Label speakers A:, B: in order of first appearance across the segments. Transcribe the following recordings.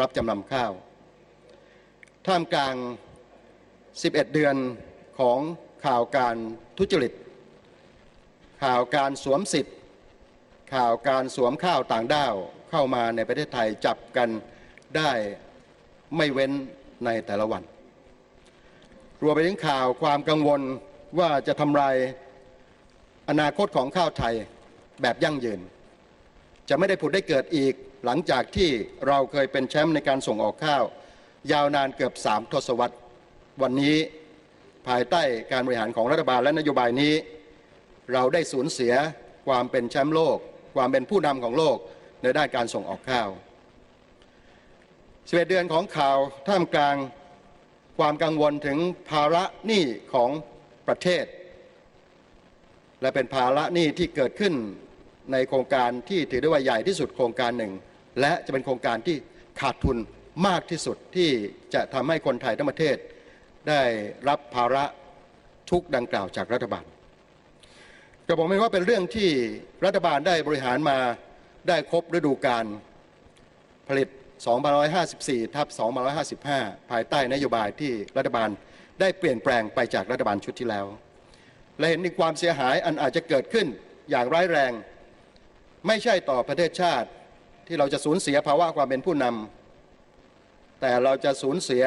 A: รับจำนำข้าว ท่ามกลาง 11 เดือนของข่าวการทุจริต ข่าวการสวมสิทธิ์ ข่าวการสวมข้าวต่างด้าวเข้ามาในประเทศไทยจับกันได้ไม่เว้นในแต่ละวัน รวมไปถึงข่าวความกังวลว่าจะทำลายอนาคตของข้าวไทยแบบยั่งยืน จะไม่ได้ผุดได้เกิดอีก หลังจากที่เราเคยเป็นแชมป์ในการส่งออกข้าว ยาวนานเกือบสามทศวรรษ วันนี้ภายใต้การบริหารของรัฐบาลและนโยบายนี้ เราได้สูญเสียความเป็นแชมป์โลก ความเป็นผู้นำของโลกในด้านการส่งออกข้าว11เดือนของข่าวท่ามกลางความกังวลถึงภาระหนี้ของประเทศ และเป็นภาระหนี้ที่เกิดขึ้นในโครงการที่ถือได้ว่าใหญ่ที่สุดโครงการหนึ่ง และจะเป็นโครงการที่ขาดทุนมากที่สุดที่จะทำให้คนไทยทั้งประเทศ ได้รับภาระทุกดังกล่าวจากรัฐบาลกระผมเห็นว่าเป็นเรื่องที่รัฐบาลได้บริหารมาได้ครบฤดูกาลผลิต 2554 ทับ 2555 ภายใต้นโยบายที่รัฐบาลได้เปลี่ยนแปลงไปจากรัฐบาลชุดที่แล้ว และเห็นถึงความเสียหายอันอาจจะเกิดขึ้นอย่างร้ายแรง ไม่ใช่ต่อประเทศชาติ ที่เราจะสูญเสียภาวะความเป็นผู้นำแต่เราจะสูญเสีย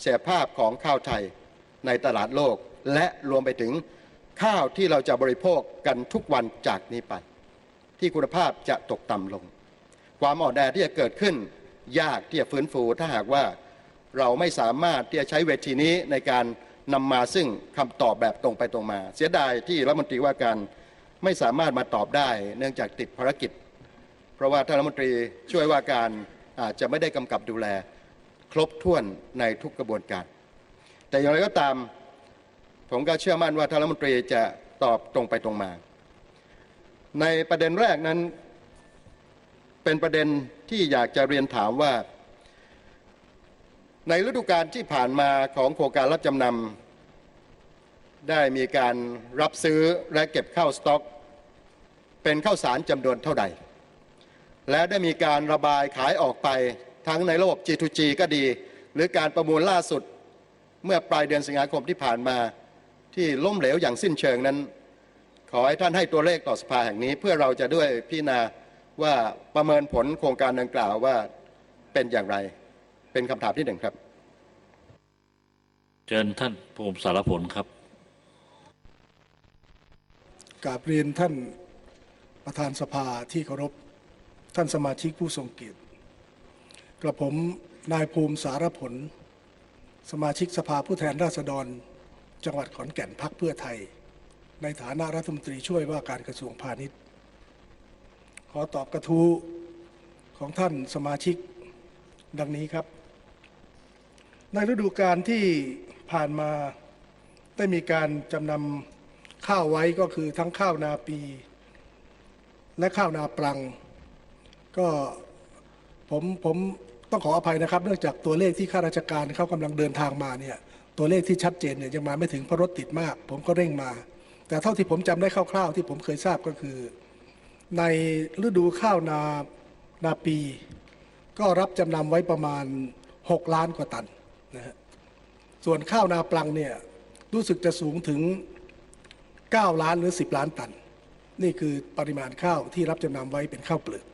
A: เสียภาพของข้าวไทยในตลาดโลก และรวมไปถึงข้าวที่เราจะบริโภคกันทุกวันจากนี้ไป ที่คุณภาพจะตกต่ำลง ความอ่อนแอที่จะเกิดขึ้น ยากที่จะฟื้นฟูถ้าหากว่าเราไม่สามารถที่จะใช้เวทีนี้ในการนำมาซึ่งคำตอบแบบตรงไปตรงมา เสียดายที่รัฐมนตรีว่าการไม่สามารถมาตอบได้ เนื่องจากติดภารกิจ เพราะว่าท่านรัฐมนตรีช่วยว่าการอาจจะไม่ได้กำกับดูแล ครบถ้วนในทุกกระบวนการ แต่อย่างไรก็ตาม ผมก็เชื่อมั่นว่าท่านรัฐมนตรีจะตอบตรงไปตรงมา ในประเด็นแรกนั้น เป็นประเด็นที่อยากจะเรียนถามว่า ในฤดูกาลที่ผ่านมาของโครงการรับจำนำได้มีการรับซื้อและเก็บเข้าสต็อก เป็นข้าวสารจำนวนเท่าใด และได้มีการระบายขายออกไปทั้งในระบบ G2G ก็ดี หรือการประมูลล่าสุดเมื่อปลายเดือนสิงหาคมที่ผ่านมา ที่ล้มเหลวอย่างสิ้นเชิงนั้น ขอให้ท่านให้ตัวเลขต่อสภาแห่งนี้ เพื่อเราจะด้วยพิจารณาว่าประเมินผลโครงการดังกล่าวว่าเป็นอย่างไร เป็นคำถามที่หนึ่งครับ
B: เชิญท่านภูมิสารผลครับ
C: กราบเรียนท่านประธานสภาที่เคารพ ท่านสมาชิกผู้ทรงเกียรติกระผมนายภูมิสารผล สมาชิกสภาผู้แทนราษฎร จังหวัดขอนแก่นพักเพื่อไทย ในฐานะรัฐมนตรีช่วยว่าการกระทรวงพาณิชย์ ขอตอบกระทู้ของท่านสมาชิกดังนี้ครับ ในฤดูกาลที่ผ่านมาได้มีการจำนำข้าวไว้ก็คือทั้งข้าวนาปี และข้าวนาปลัง ก็ผมผมต้องขออภัยนะครับ เนื่องจากตัวเลขที่ข้าราชการเขากำลังเดินทางมาเนี่ยตัวเลขที่ชัดเจนเนี่ยยังมาไม่ถึงเพราะรถติดมาก ผมก็เร่งมา แต่เท่าที่ผมจำได้คร่าวๆ ที่ผมเคยทราบก็คือ ในฤดูข้าวนานาปี ก็รับจำนำไว้ประมาณ 6 ล้านกว่าตันนะฮะส่วนข้าวนาปลังเนี่ยรู้สึกจะสูงถึง 9 ล้านหรือ 10 ล้านตัน นี่คือปริมาณข้าวที่รับจำนำไว้เป็นข้าวเปลือก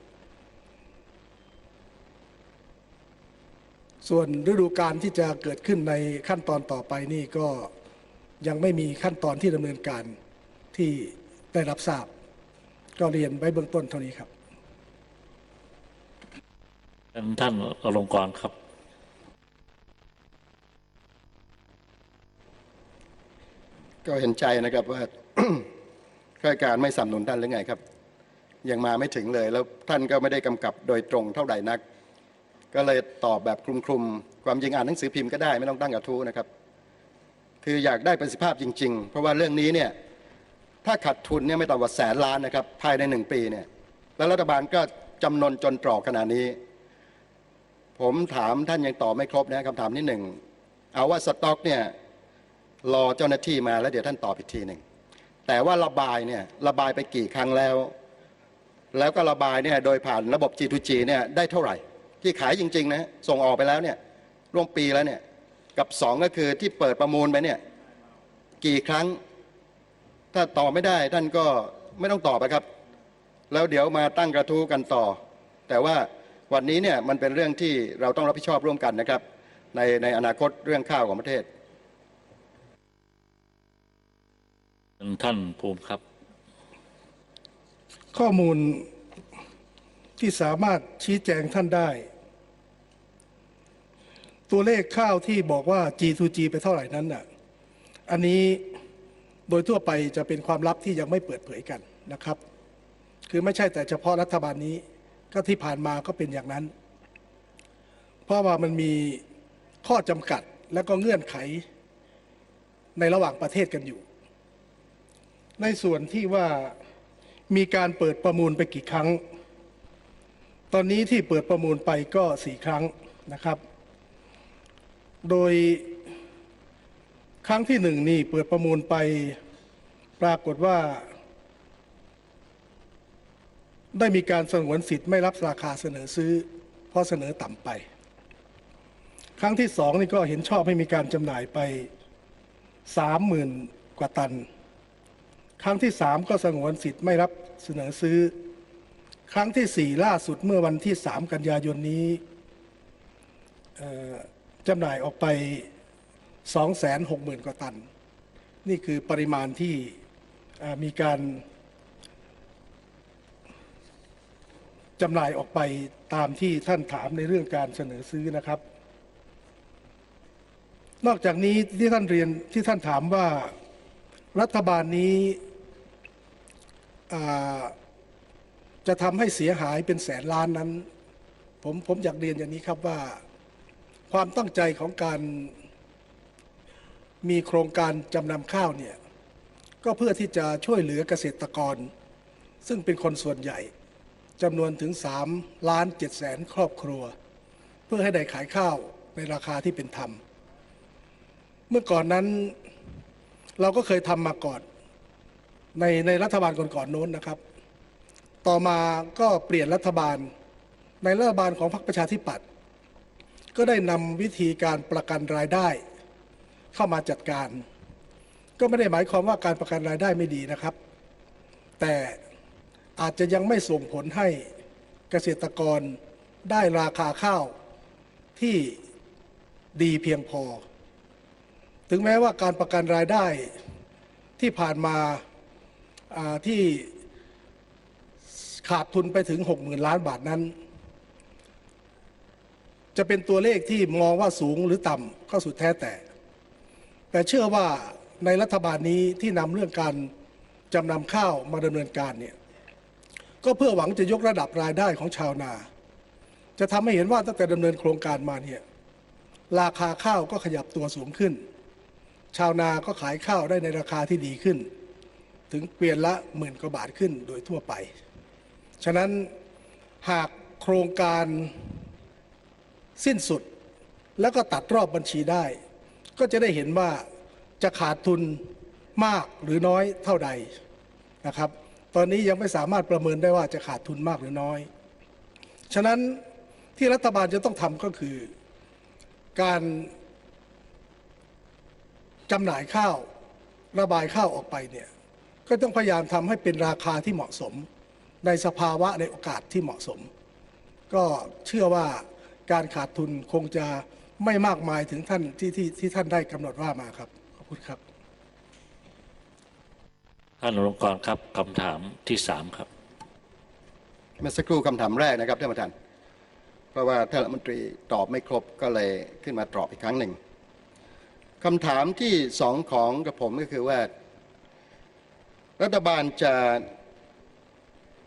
C: ส่วนฤดูการที่จะเกิดขึ้นในขั้นตอนต่อไปนี่ก็ยังไม่มีขั้นตอนที่ดำเนินการที่ได้รับทราบ ก็เรียนไว้เบื้องต้นเท่านี้ครับ
B: เชิญท่านอลงกรณ์ครับ
A: ก็เห็นใจนะครับว่าข้าราชการไม่สนับสนุนท่านหรือไงครับ ยังมาไม่ถึงเลยแล้วท่านก็ไม่ได้กำกับโดยตรงเท่าไหร่นัก ก็เลยตอบแบบคลุมๆ ความจริงอ่านหนังสือพิมพ์ก็ได้ไม่ต้องตั้งกระทู้นะครับ คืออยากได้ประสิทธิภาพจริง ๆ เพราะว่าเรื่องนี้เนี่ยถ้าขาดทุนเนี่ยไม่ต่ำกว่าแสนล้านนะครับภายในหนึ่งปีเนี่ยแล้วรัฐบาลก็จำนนจนตรอกขนาดนี้ ผมถามท่านยังตอบไม่ครบนะคำถามที่หนึ่งเอาว่าสต็อกเนี่ยรอเจ้าหน้าที่มาแล้วเดี๋ยวท่านตอบอีกทีหนึ่งแต่ว่าระบายเนี่ยระบายไปกี่ครั้งแล้ว แล้วก็ระบายเนี่ยโดยผ่านระบบ G2G เนี่ยได้เท่าไหร่ ที่ที่ขายจริงๆนะส่งออกไปแล้วเนี่ยร่วมปีแล้วเนี่ยกับสองก็คือที่เปิดประมูลไปเนี่ยกี่ครั้ง ถ้าตอบไม่ได้ท่านก็ไม่ต้องตอบนะครับ แล้วเดี๋ยวมาตั้งกระทู้กันต่อ แต่ว่าวันนี้เนี่ยมันเป็นเรื่องที่เราต้องรับผิดชอบร่วมกันนะครับ ในในอนาคตเรื่องข้าวของประเทศ
B: ท่านภูมิครับ
C: ข้อมูลที่สามารถชี้แจงท่านได้ ตัวเลขข้าวที่บอกว่า G2G ไปเท่าไหร่นั้นน่ะอันนี้โดยทั่วไปจะเป็นความลับที่ยังไม่เปิดเผยกันนะครับ คือไม่ใช่แต่เฉพาะรัฐบาลนี้ก็ที่ผ่านมาก็เป็นอย่างนั้น เพราะว่ามันมีข้อจำกัดและก็เงื่อนไขในระหว่างประเทศกันอยู่ ในส่วนที่ว่ามีการเปิดประมูลไปกี่ครั้ง ตอนนี้ที่เปิดประมูลไปก็สี่ครั้งนะครับ โดยครั้งที่หนึ่งนี่เปิดประมูลไปปรากฏว่า ได้มีการสงวนสิทธิ์ไม่รับราคาเสนอซื้อ เพราะเสนอต่ำไป ครั้งที่สองนี่ก็เห็นชอบให้มีการจำหน่ายไปสามหมื่นกว่าตัน ครั้งที่สามก็สงวนสิทธิ์ไม่รับเสนอซื้อ ครั้งที่สี่ล่าสุดเมื่อวันที่สามกันยายนนี้เอ่อ จำหน่ายออกไปสองแสนหกว่าตัน นี่คือปริมาณที่มีการจำหน่ายออกไปตามที่ท่านถามในเรื่องการเสนอซื้อนะครับ นอกจากนี้ที่ท่านเรียนที่ท่านถามว่ารัฐบาลนี้จะทำให้เสียหายเป็นแสนล้านนั้น ผมผมอยากเรียนอย่างนี้ครับว่า ความตั้งใจของการมีโครงการจำนำข้าวเนี่ยก็เพื่อที่จะช่วยเหลือเกษตรกร ซึ่งเป็นคนส่วนใหญ่จำนวนถึง3ล้าน7แสนครอบครัว เพื่อให้ได้ขายข้าวในราคาที่เป็นธรรม เมื่อก่อนนั้นเราก็เคยทำมาก่อนในในรัฐบาลก่อนๆโน้นนะครับ ต่อมาก็เปลี่ยนรัฐบาลในรัฐบาลของพรรคประชาธิปัตย์ ก็ได้นำวิธีการประกันรายได้ เข้ามาจัดการ ก็ไม่ได้หมายความว่าการประกันรายได้ไม่ดีนะครับ แต่อาจจะยังไม่ส่งผลให้เกษตรกรได้ราคาข้าวที่ดีเพียงพอ ถึงแม้ว่าการประกันรายได้ที่ผ่านมาที่ขาดทุนไปถึง 60,000 ล้านบาทนั้น จะเป็นตัวเลขที่มองว่าสูงหรือต่ำก็สุดแท้แต่ แต่เชื่อว่าในรัฐบาลนี้ที่นำเรื่องการจำนำข้าวมาดำเนินการเนี่ยก็เพื่อหวังจะยกระดับรายได้ของชาวนา จะทำให้เห็นว่าตั้งแต่ดำเนินโครงการมาเนี่ยราคาข้าวก็ขยับตัวสูงขึ้น ชาวนาก็ขายข้าวได้ในราคาที่ดีขึ้น ถึงเปลี่ยนละหมื่นกว่าบาทขึ้นโดยทั่วไป ฉะนั้นหากโครงการ สิ้นสุด แล้วก็ตัดรอบบัญชีได้ ก็จะได้เห็นว่าจะขาดทุนมากหรือน้อยเท่าใดนะครับ ตอนนี้ยังไม่สามารถประเมินได้ว่าจะขาดทุนมากหรือน้อย ฉะนั้นที่รัฐบาลจะต้องทำก็คือ การจำหน่ายข้าวระบายข้าวออกไปเนี่ยก็ต้องพยายามทำให้เป็นราคาที่เหมาะสม ในสภาวะในโอกาสที่เหมาะสม ก็เชื่อว่า การขาดทุนคงจะไม่มากมายถึงท่านที่ที่ที่ท่านได้กำหนดว่ามาครับขอบคุณครับ
B: ท่านอลงกรณ์ครับคำถามที่สามครับ
A: เมื่อสักครู่คำถามแรกนะครับท่านประธาน เพราะว่าท่านรัฐมนตรีตอบไม่ครบก็เลยขึ้นมาตอบอีกครั้งหนึ่งคำถามที่สองของกับผมก็คือว่า รัฐบาลจะ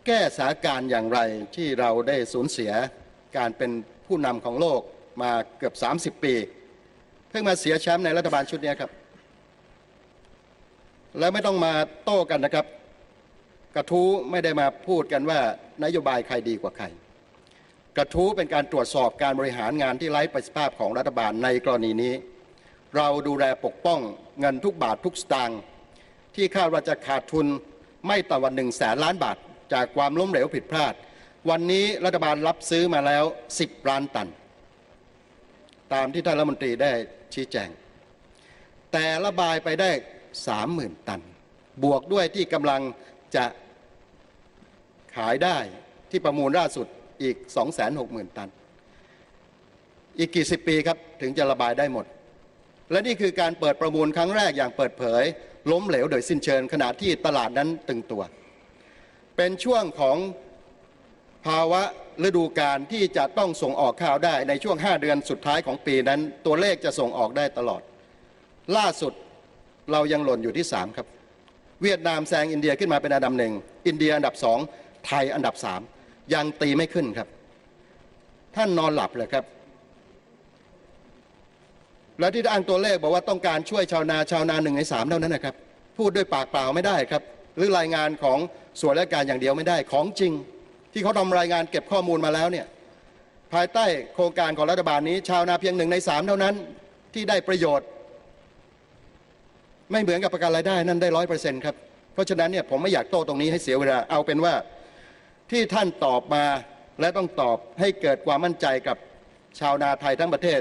A: แก้สถานการณ์อย่างไรที่เราได้สูญเสียการเป็น ผู้นำของโลกมาเกือบ 30 ปี เพิ่งมาเสียแชมป์ในรัฐบาลชุดนี้ครับ แล้วไม่ต้องมาโต้กันนะครับ กระทู้ไม่ได้มาพูดกันว่านโยบายใครดีกว่าใคร กระทู้เป็นการตรวจสอบการบริหารงานที่ไร้ประสิทธิภาพของรัฐบาลในกรณีนี้ เราดูแลปกป้องเงินทุกบาททุกสตางค์ที่คาดว่าจะขาดทุนไม่ต่ำกว่าหนึ่งแสนล้านบาท จากความล้มเหลวผิดพลาด วันนี้รัฐบาลรับซื้อมาแล้ว 10 ล้านตัน ตามที่ท่านรัฐมนตรีได้ชี้แจง แต่ระบายไปได้ 30,000 ตัน บวกด้วยที่กำลังจะขายได้ที่ประมูลล่าสุดอีก 260,000 ตัน อีกกี่สิบปีครับ ถึงจะระบายได้หมด และนี่คือการเปิดประมูลครั้งแรกอย่างเปิดเผย ล้มเหลวโดยสิ้นเชิงขณะที่ตลาดนั้นตึงตัว เป็นช่วงของ ภาวะฤดูการที่จะต้องส่งออกข้าวได้ในช่วง 5 เดือนสุดท้ายของปีนั้น ตัวเลขจะส่งออกได้ตลอด ล่าสุดเรายังหล่นอยู่ที่ 3 ครับ เวียดนามแซงอินเดียขึ้นมาเป็นอันดับหนึ่งอินเดียอันดับสองไทยอันดับสามยังตีไม่ขึ้นครับ ท่านนอนหลับเลยครับ แล้วที่อ้างตัวเลขบอกว่าต้องการช่วยชาวนาชาวนาหนึ่งในสามเท่านั้นนะครับ พูดด้วยปากเปล่าไม่ได้ครับ หรือรายงานของส่วนราชการอย่างเดียวไม่ได้ของจริง ที่เขาทำรายงานเก็บข้อมูลมาแล้วเนี่ยภายใต้โครงการของรัฐบาลนี้ ชาวนาเพียงหนึ่งในสามเท่านั้นที่ได้ประโยชน์ ไม่เหมือนกับประกันรายได้นั่นได้ร้อยเปอร์เซ็นต์ครับ เพราะฉะนั้นเนี่ยผมไม่อยากโต้ตรงนี้ให้เสียเวลาเอาเป็นว่าที่ท่านตอบมาและต้องตอบให้เกิดความมั่นใจกับชาวนาไทยทั้งประเทศ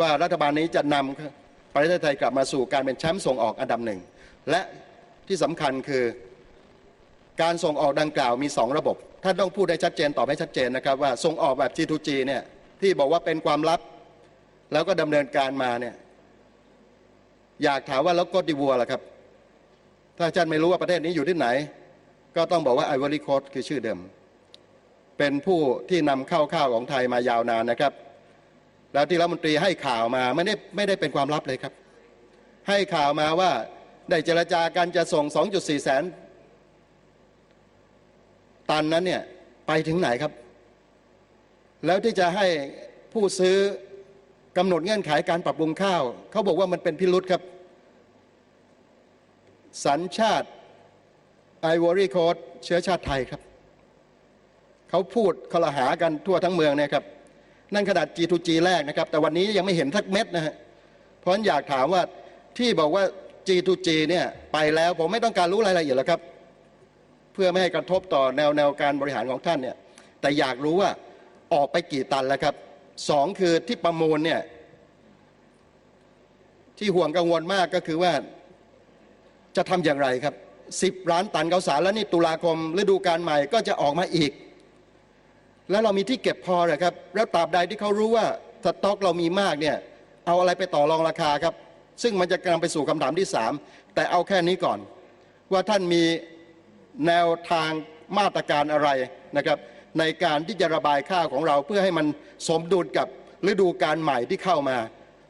A: ว่ารัฐบาลนี้จะนำประเทศไทยกลับมาสู่การเป็นแชมป์ส่งออกอันดับหนึ่งและที่สำคัญคือ การส่งออกดังกล่าวมีสองระบบ ท่านต้องพูดให้ชัดเจนตอบให้ชัดเจนนะครับว่าส่งออกแบบ G2G เนี่ยที่บอกว่าเป็นความลับ แล้วก็ดำเนินการมาเนี่ยอยากถามว่าแล้วกดิวัวล่ะครับ ถ้าท่านไม่รู้ว่าประเทศนี้อยู่ที่ไหน ก็ต้องบอกว่าไอวอรี่โคสคือชื่อเดิม เป็นผู้ที่นำเข้าข้าวของไทยมายาวนานนะครับ แล้วที่รัฐมนตรีให้ข่าวมาไม่ได้ไม่ได้เป็นความลับเลยครับ ให้ข่าวมาว่าได้เจรจากันจะส่ง 2.4 แสน ตันนั้นเนี่ยไปถึงไหนครับ แล้วที่จะให้ผู้ซื้อกำหนดเงื่อนไขการปรับปรุงข้าว เขาบอกว่ามันเป็นพิรุษครับ สัญชาติไอวอรี่โคสเชื้อชาติไทยครับ เขาพูดคลหากันทั่วทั้งเมืองเนี่ยครับ นั่นขนาด G2G แรกนะครับ แต่วันนี้ยังไม่เห็นทักเม็ดนะฮะเพราะฉะนั้นอยากถามว่าที่บอกว่า G2G เนี่ยไปแล้วผมไม่ต้องการรู้รายละเอียดแล้วครับ เพื่อไม่ให้กระทบต่อแนวแนวการบริหารของท่านเนี่ยแต่อยากรู้ว่าออกไปกี่ตันแล้วครับสองคือที่ประมูลเนี่ยที่ห่วงกังวลมากก็คือว่าจะทำอย่างไรครับ10ล้านตันข้าวสารแล้วนี่ตุลาคมฤดูการใหม่ก็จะออกมาอีก แล้วเรามีที่เก็บพอหรอครับ แล้วตราบใดที่เขารู้ว่าสต็อกเรามีมากเนี่ยเอาอะไรไปต่อรองราคาครับ ซึ่งมันจะนำไปสู่คำถามที่สามแต่เอาแค่นี้ก่อน ว่าท่านมี แนวทางมาตรการอะไรนะครับ ในการที่จะระบายข้าวของเราเพื่อให้มันสมดุลกับฤดูการใหม่ที่เข้ามา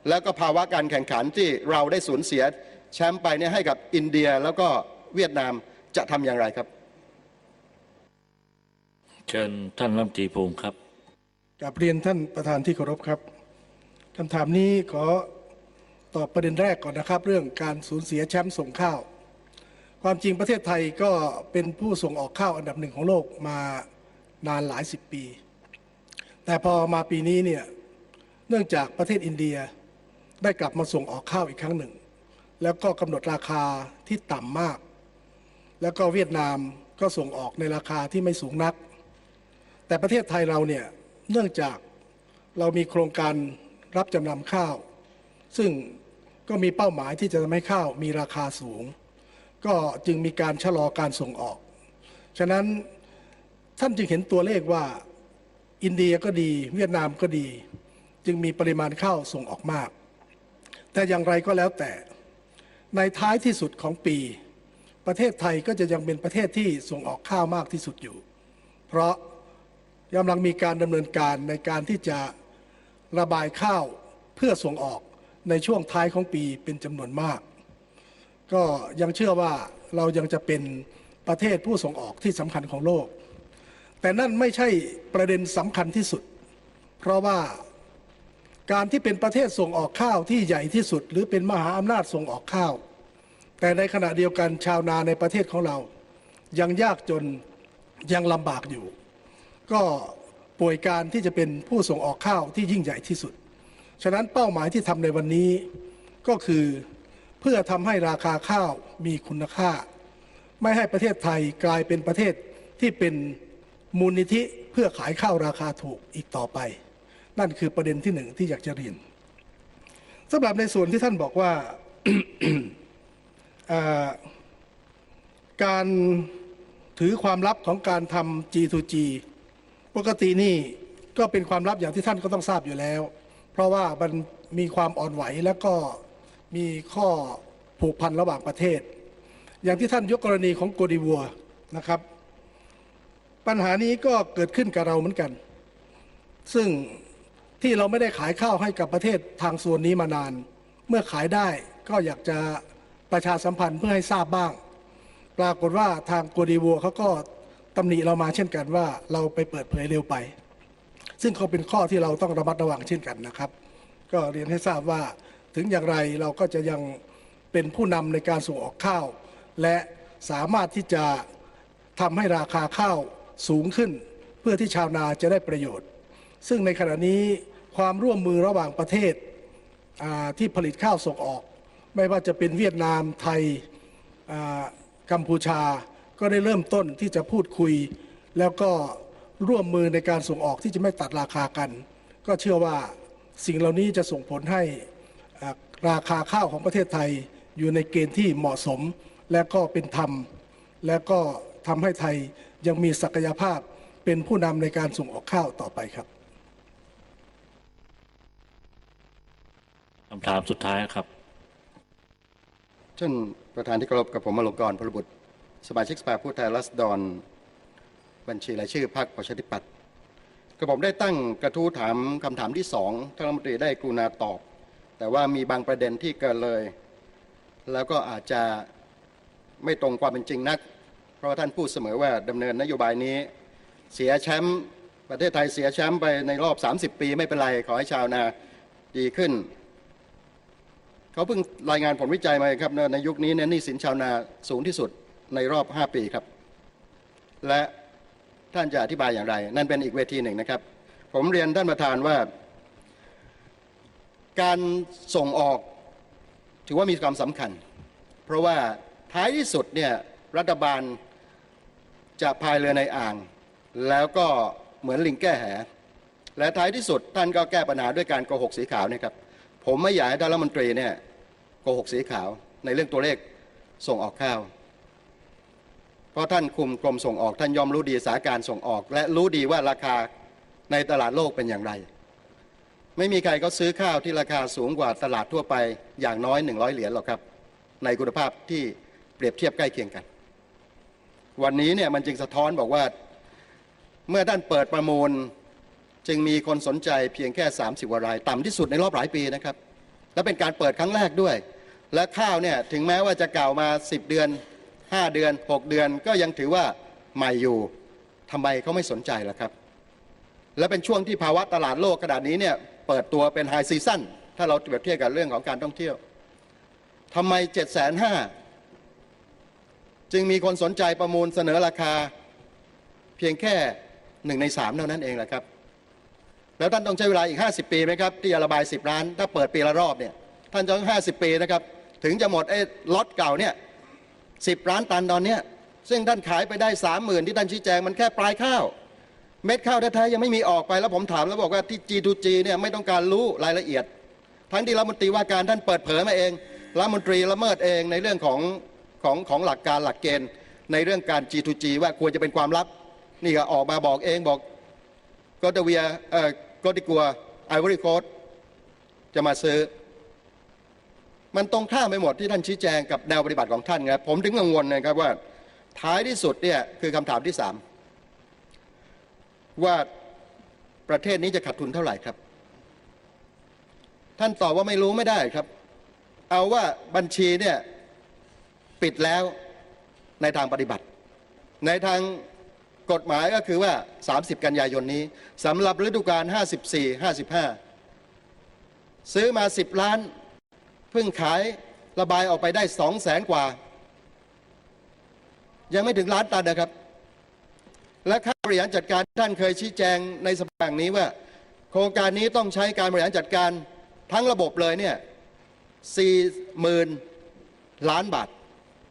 A: แล้วก็ภาวะการแข่งขันที่เราได้สูญเสียแชมป์ไปเนี่ยให้กับอินเดียแล้วก็เวียดนามจะทำอย่างไรครับ
B: เชิญท่านรัฐมนตรีภูมิครับ
C: กับเรียนท่านประธานที่เคารพครับคำถามนี้ขอตอบประเด็นแรกก่อนนะครับ เรื่องการสูญเสียแชมป์ส่งข้าว ความจริงประเทศไทยก็เป็นผู้ส่งออกข้าวอันดับหนึ่งของโลกมานานหลายสิบปี แต่พอมาปีนี้เนี่ยเนื่องจากประเทศอินเดียได้กลับมาส่งออกข้าวอีกครั้งหนึ่ง แล้วก็กำหนดราคาที่ต่ำมาก แล้วก็เวียดนามก็ส่งออกในราคาที่ไม่สูงนัก แต่ประเทศไทยเราเนี่ยเนื่องจากเรามีโครงการรับจำนำข้าว ซึ่งก็มีเป้าหมายที่จะทำให้ข้าวมีราคาสูง ก็จึงมีการชะลอการส่งออก ฉะนั้นท่านจึงเห็นตัวเลขว่าอินเดียก็ดี เวียดนามก็ดี จึงมีปริมาณข้าวส่งออกมาก แต่อย่างไรก็แล้วแต่ ในท้ายที่สุดของปี ประเทศไทยก็จะยังเป็นประเทศที่ส่งออกข้าวมากที่สุดอยู่ เพราะกำลังมีการดำเนินการในการที่จะระบายข้าวเพื่อส่งออกในช่วงท้ายของปีเป็นจำนวนมาก ก็ยังเชื่อว่าเรายังจะเป็นประเทศผู้ส่งออกที่สำคัญของโลก แต่นั่นไม่ใช่ประเด็นสำคัญที่สุด เพราะว่าการที่เป็นประเทศส่งออกข้าวที่ใหญ่ที่สุด หรือเป็นมหาอำนาจส่งออกข้าว แต่ในขณะเดียวกันชาวนาในประเทศของเรา ยังยากจนยังลำบากอยู่ ก็ป่วยการที่จะเป็นผู้ส่งออกข้าวที่ยิ่งใหญ่ที่สุด ฉะนั้นเป้าหมายที่ทำในวันนี้ก็คือ เพื่อทำให้ราคาข้าวมีคุณค่า ไม่ให้ประเทศไทยกลายเป็นประเทศที่เป็นมูลนิธิเพื่อขายข้าวราคาถูกอีกต่อไป นั่นคือประเด็นที่หนึ่งที่อยากจะเรียนสำหรับในส่วนที่ท่านบอกว่าการถือความลับของการทำ G2G ปกตินี่ก็เป็นความลับอย่างที่ท่านก็ต้องทราบอยู่แล้ว เพราะว่ามันมีความอ่อนไหวแล้วก็ มีข้อผูกพันระหว่างประเทศ อย่างที่ท่านยกกรณีของโกดิวัวนะครับ ปัญหานี้ก็เกิดขึ้นกับเราเหมือนกัน ซึ่งที่เราไม่ได้ขายข้าวให้กับประเทศทางส่วนนี้มานาน เมื่อขายได้ก็อยากจะประชาสัมพันธ์เพื่อให้ทราบบ้าง ปรากฏว่าทางโกดีวัวเขาก็ตำหนิเรามาเช่นกันว่าเราไปเปิดเผยเร็วไป ซึ่งก็เป็นข้อที่เราต้องระมัดระวังเช่นกันนะครับ ก็เรียนให้ทราบว่า ถึงอย่างไรเราก็จะยังเป็นผู้นำในการส่งออกข้าว และสามารถที่จะทำให้ราคาข้าวสูงขึ้น เพื่อที่ชาวนาจะได้ประโยชน์ ซึ่งในขณะนี้ความร่วมมือระหว่างประเทศที่ผลิตข้าวส่งออก ไม่ว่าจะเป็นเวียดนามไทยกัมพูชา ก็ได้เริ่มต้นที่จะพูดคุย แล้วก็ร่วมมือในการส่งออกที่จะไม่ตัดราคากัน ก็เชื่อว่าสิ่งเหล่านี้จะส่งผลให้ ราคาข้าวของประเทศไทยอยู่ในเกณฑ์ที่เหมาะสมและก็เป็นธรรม และก็ทำให้ไทยยังมีศักยภาพเป็นผู้นำในการส่งออกข้าวต่อไปครับ
B: คำถามสุดท้ายครับ
A: ท่านประธานที่เคารพกับผมอลงกรณ์พลบุตร สมาชิกสภาผู้แทนราษฎร บัญชีรายชื่อพรรคประชาธิปัตย์กระผมได้ตั้งกระทู้ถามคำถามที่สองท่านรัฐมนตรีได้กรุณาตอบ แต่ว่ามีบางประเด็นที่เกินเลย แล้วก็อาจจะไม่ตรงความเป็นจริงนัก เพราะว่าท่านพูดเสมอว่าดำเนินนโยบายนี้ เสียแชมป์ประเทศไทยเสียแชมป์ไปในรอบ 30 ปีไม่เป็นไร ขอให้ชาวนาดีขึ้น เขาเพิ่งรายงานผลวิจัยมาครับในยุคนี้เนี่ยหนี้สินชาวนาสูงที่สุดในรอบ 5 ปีครับ และท่านจะอธิบายอย่างไร นั่นเป็นอีกเวทีหนึ่งนะครับ ผมเรียนท่านประธานว่า การส่งออกถือว่ามีความสำคัญ เพราะว่าท้ายที่สุดเนี่ยรัฐบาลจะพายเรือในอ่าง แล้วก็เหมือนลิงแก้แห และท้ายที่สุดท่านก็แก้ปัญหาด้วยการโกหกสีขาวนะครับผมไม่อยากให้ท่านรัฐมนตรีเนี่ยโกหกสีขาวในเรื่องตัวเลขส่งออกข้าว เพราะท่านคุมกรมส่งออกท่านยอมรู้ดีสาการส่งออก และรู้ดีว่าราคาในตลาดโลกเป็นอย่างไร ไม่มีใครก็ซื้อข้าวที่ราคาสูงกว่าตลาดทั่วไปอย่างน้อย 100 เหรียญหรอกครับ ในคุณภาพที่เปรียบเทียบใกล้เคียงกัน วันนี้เนี่ยมันจึงสะท้อนบอกว่า เมื่อท่านเปิดประมูล จึงมีคนสนใจเพียงแค่ 30วาราย ต่ำที่สุดในรอบหลายปีนะครับ และเป็นการเปิดครั้งแรกด้วย และข้าวเนี่ยถึงแม้ว่าจะเก่ามา 10 เดือน 5 เดือน 6 เดือนก็ยังถือว่าใหม่อยู่ทำไมเขาไม่สนใจล่ะครับ และเป็นช่วงที่ภาวะตลาดโลกขนาดนี้เนี่ย เปิดตัวเป็นไฮซีซั่นถ้าเราเปรียบเทียบกับเรื่องของการท่องเที่ยวทำไม7 5 0 0 0จึงมีคนสนใจประมูลเสนอราคาเพียงแค่หนึ่งในสามเท่านั้นเองแหละครับ แล้วท่านต้องใช้เวลาอีก 50 ปีไหมครับ ที่จะระบาย 10 ล้าน ถ้าเปิดปีละรอบเนี่ยท่านจะต้อง50 ปีนะครับ ถึงจะหมดไอ้ล็อตเก่าเนี่ย10ล้านตันตอนเนี้ยซึ่งท่านขายไปได้30,000ที่ท่านชี้แจงมันแค่ปลายข้าว เม็ดข้าวแท้ๆยังไม่มีออกไปแล้วผมถามแล้วบอกว่าที่ G2G เนี่ยไม่ต้องการรู้รายละเอียด ทั้งที่รัฐมนตรีว่าการท่านเปิดเผยมาเองรัฐมนตรีละเมิดเองในเรื่องของของของหลักการหลักเกณฑ์ ในเรื่องการ G2G ว่าควรจะเป็นความลับ นี่ก็ออกมาบอกเองบอกก็ตเวียเอ่อก็ติกัวไอวอรี่โคสจะมาซื้อ มันตรงข้ามไปหมดที่ท่านชี้แจงกับแนวปฏิบัติของท่านครับผมถึงกังวลนะครับว่าท้ายที่สุดเนี่ยคือคำถามที่สาม ว่าประเทศนี้จะขาดทุนเท่าไหร่ครับ ท่านตอบว่าไม่รู้ไม่ได้ครับ เอาว่าบัญชีเนี่ยปิดแล้วในทางปฏิบัติ ในทางกฎหมายก็คือว่า 30 กันยายนนี้สำหรับฤดูกาล54 55 ซื้อมา 10 ล้าน เพิ่งขายระบายออกไปได้ 2 แสนกว่า ยังไม่ถึงล้านตันนะครับ และค่าบ ริหารจัดการท่านเคยชี้แจงในสภาแห่งนี้ว่า โครงการนี้ต้องใช้การบริหารจัดการทั้งระบบเลยเนี่ย40,000ล้านบาท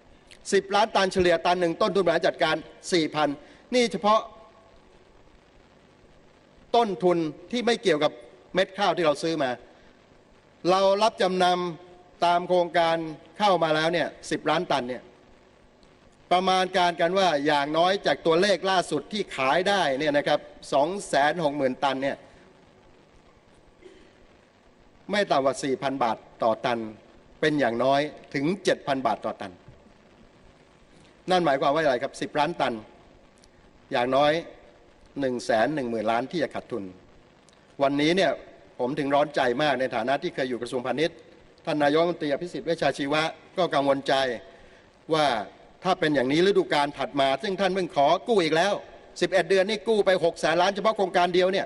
A: 10ล้านตันเฉลี่ยตันหนึ่งต้นทุนบริหารจัดการ4,000นี่เฉพาะ ต้นทุนที่ไม่เกี่ยวกับเม็ดข้าวที่เราซื้อมา เรารับจำนำตามโครงการเข้ามาแล้วเนี่ยสิล้านตันเนี่ย ประมาณการกันว่าอย่างน้อยจากตัวเลขล่าสุดที่ขายได้เนี่ยนะครับสองแสนหกหมื่นตันเนี่ยไม่ต่ำกว่า 4,000 บาทต่อตัน เป็นอย่างน้อยถึง 7,000 บาทต่อตัน นั่นหมายความว่าอะไรครับ 10 ล้านตัน อย่างน้อย1นึ่งแสนหนึ่งหมื่นล้านที่จะขาดทุน วันนี้เนี่ยผมถึงร้อนใจมากในฐานะที่เคยอยู่กระทรวงพาณิชย์ ท่านนายกรัฐมนตรีอภิสิทธิ์เวชชาชีวะ ก็กังวลใจว่า ถ้าเป็นอย่างนี้ฤดูการถัดมา ซึ่งท่านเพิ่งขอกู้อีกแล้ว 11 เดือนนี่กู้ไป6แสนล้านเฉพาะโครงการเดียวเนี่ย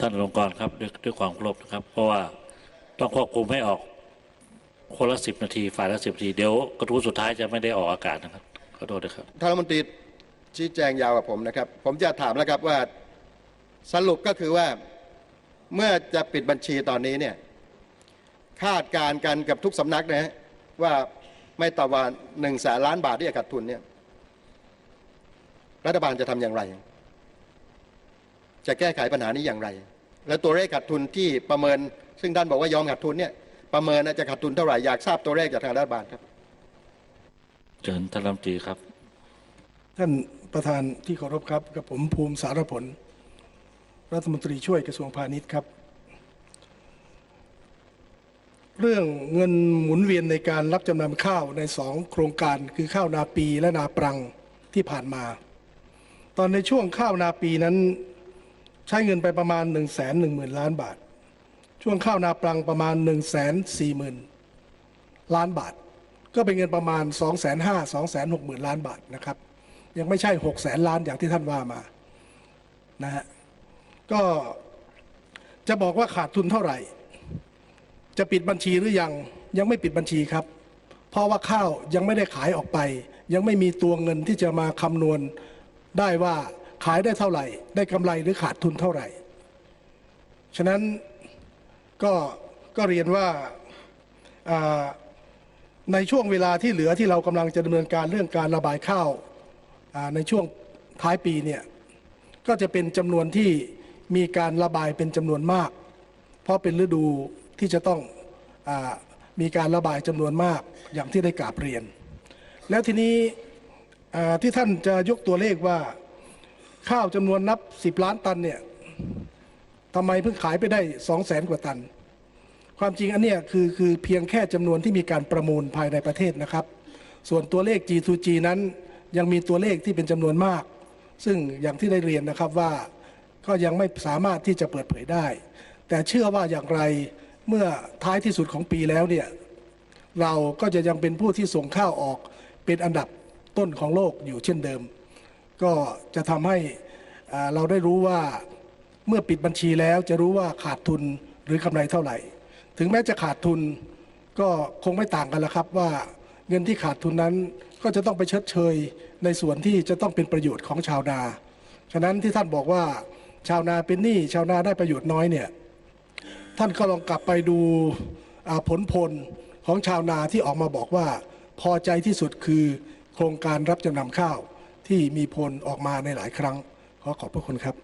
B: ท่านอลงกรณ์ครับด้วยด้วยความเคารพนะครับ เพราะว่าต้องควบคุมให้ออกคนละสิบนาทีฝ่ายละสิบนาทีเดี๋ยวกระทู้สุดท้ายจะไม่ได้ออกอากาศนะครับขอโทษด้วยครับ
A: ท่านรัฐมนตรีชี้แจงยาวกับผมนะครับ ผมจะถามแล้วครับว่าสรุปก็คือว่าเมื่อจะปิดบัญชีตอนนี้เนี่ยคาดการณ์กันกับทุกสำนักนะฮะว่า ไม่ต่ำกว่าหนึ่งแสนล้านบาทที่จะขาดทุนเนี่ยรัฐบาลจะทำอย่างไร จะแก้ไขปัญหานี้อย่างไร และตัวเลขขาดทุนที่ประเมิน ซึ่งท่านบอกว่ายอมขาดทุนเนี่ยประเมินนะจะขาดทุนเท่าไหร่อยากทราบตัวเลขจากทางรัฐบาลครับ
B: เชิญท่านรัฐมนตรีครับ
C: ท่านประธานที่เคารพครับกับผมภูมิสารผล รัฐมนตรีช่วยกระทรวงพาณิชย์ครับ เรื่องเงินหมุนเวียนในการรับจำนำข้าวในสองโครงการคือข้าวนาปีและนาปรังที่ผ่านมา ตอนในช่วงข้าวนาปีนั้นใช้เงินไปประมาณ 1 1 0 0 0 0 ล้านบาท ช่วงข้าวนาปรังประมาณ 1 4 0 0 0 0 ล้านบาท ก็เป็นเงินประมาณ 2 5 0 0 0 2 6 0 0 0 ล้านบาทนะครับ ยังไม่ใช่6แสนล้านอย่างที่ท่านว่ามานะฮะก็จะบอกว่าขาดทุนเท่าไหร่ จะปิดบัญชีหรือยังยังไม่ปิดบัญชีครับ เพราะว่าข้าวยังไม่ได้ขายออกไป ยังไม่มีตัวเงินที่จะมาคำนวณ ได้ว่าขายได้เท่าไหร่ ได้กำไรหรือขาดทุนเท่าไหร่ ฉะนั้นก็ก็เรียนว่าในช่วงเวลาที่เหลือที่เรากำลังจะดำเนินการเรื่องการระบายข้าวในช่วงท้ายปีเนี่ยก็จะเป็นจำนวนที่มีการระบายเป็นจำนวนมาก เพราะเป็นฤดู ที่จะต้องอมีการระบายจำนวนมากอย่างที่ได้กราบเรียน แล้วทีนี้ที่ท่านจะยกตัวเลขว่าข้าวจำนวนนับ 10 ล้านตันเนี่ยทำไมเพิ่งขายไปได้ 2 0 0แสนกว่าตัน ความจริงอันเนี้ยคือคือเพียงแค่จำนวนที่มีการประมูลภายในประเทศนะครับ ส่วนตัวเลข G2G นั้นยังมีตัวเลขที่เป็นจำนวนมาก ซึ่งอย่างที่ได้เรียนนะครับว่าก็ยังไม่สามารถที่จะเปิดเผยได้ แต่เชื่อว่าอย่างไร เมื่อท้ายที่สุดของปีแล้วเนี่ยเราก็จะยังเป็นผู้ที่ส่งข้าวออกเป็นอันดับต้นของโลกอยู่เช่นเดิม ก็จะทำให้เราได้รู้ว่าเมื่อปิดบัญชีแล้วจะรู้ว่าขาดทุนหรือกำไรเท่าไหร่ ถึงแม้จะขาดทุนก็คงไม่ต่างกันล้วครับว่าเงินที่ขาดทุนนั้นก็จะต้องไปชดเชยในส่วนที่จะต้องเป็นประโยชน์ของชาวนา ฉะนั้นที่ท่านบอกว่าชาวนาเป็นหนี้ชาวนาได้ประโยชน์น้อยเนี่ย ท่านก็ลองกลับไปดูผลพลของชาวนาที่ออกมาบอกว่า พอใจที่สุดคือโครงการรับจำนำข้าวที่มีผลออกมาในหลายครั้ง ขอขอบพระคุณครับ